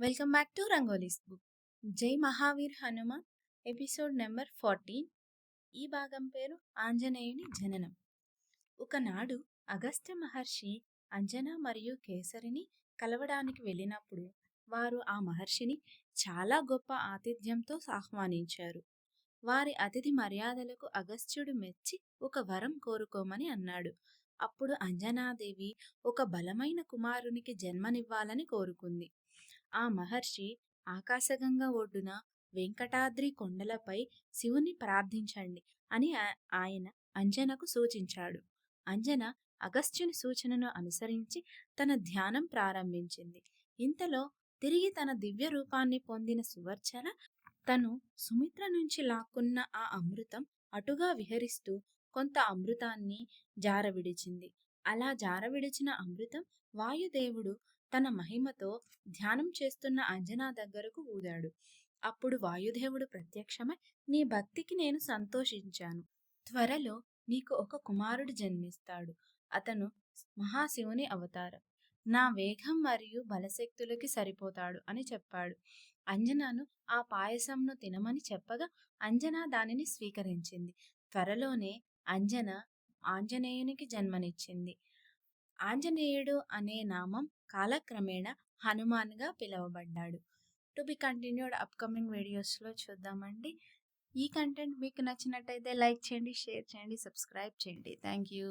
Welcome back to Rangoli's book. Jai Mahavir Hanuman episode number fourteen. ఈ భాగం పేరు ఆంజనేయుని జననం. ఒకనాడు అగస్త్య మహర్షి అంజన మరియు కేసరిని కలవడానికి వెళ్ళినప్పుడు వారు ఆ మహర్షిని చాలా గొప్ప ఆతిథ్యంతో ఆహ్వానించారు. వారి అతిథి మర్యాదలకు అగస్త్యుడు మెచ్చి ఒక వరం కోరుకోమని అన్నాడు. అప్పుడు అంజనాదేవి ఒక బలమైన కుమారునికి జన్మనివ్వాలని కోరుకుంది. ఆ మహర్షి ఆకాశగంగా ఒడ్డున వెంకటాద్రి కొండలపై శివుని ప్రార్థించండి అని ఆయన అంజనకు సూచించాడు. అంజన అగస్త్యుని సూచనను అనుసరించి తన ధ్యానం ప్రారంభించింది. ఇంతలో తిరిగి తన దివ్య రూపాన్ని పొందిన సువర్చన తను సుమిత్ర నుంచి లాక్కున్న ఆ అమృతం అటుగా విహరిస్తూ కొంత అమృతాన్ని జారవిడిచింది. అలా జారవిడిచిన అమృతం వాయుదేవుడు తన మహిమతో ధ్యానం చేస్తున్న అంజనా దగ్గరకు ఊదాడు. అప్పుడు వాయుదేవుడు ప్రత్యక్షమై నీ భక్తికి నేను సంతోషించాను. త్వరలో నీకు ఒక కుమారుడు జన్మిస్తాడు. అతను మహాశివుని అవతారం. నా వేగం మరియు బలశక్తులకి సరిపోతాడు అని చెప్పాడు. అంజనాను ఆ పాయసంను తినమని చెప్పగా అంజనా దానిని స్వీకరించింది. త్వరలోనే అంజన ఆంజనేయునికి జన్మనిచ్చింది. ఆంజనేయుడు అనే నామం కాలక్రమేణా హనుమాన్గా పిలువబడ్డాడు. టు బి కంటిన్యూడ్ అప్కమింగ్ వీడియోస్లో చూద్దామండి. ఈ కంటెంట్ మీకు నచ్చినట్టయితే లైక్ చేయండి షేర్ చేయండి సబ్స్క్రైబ్ చేయండి. Thank you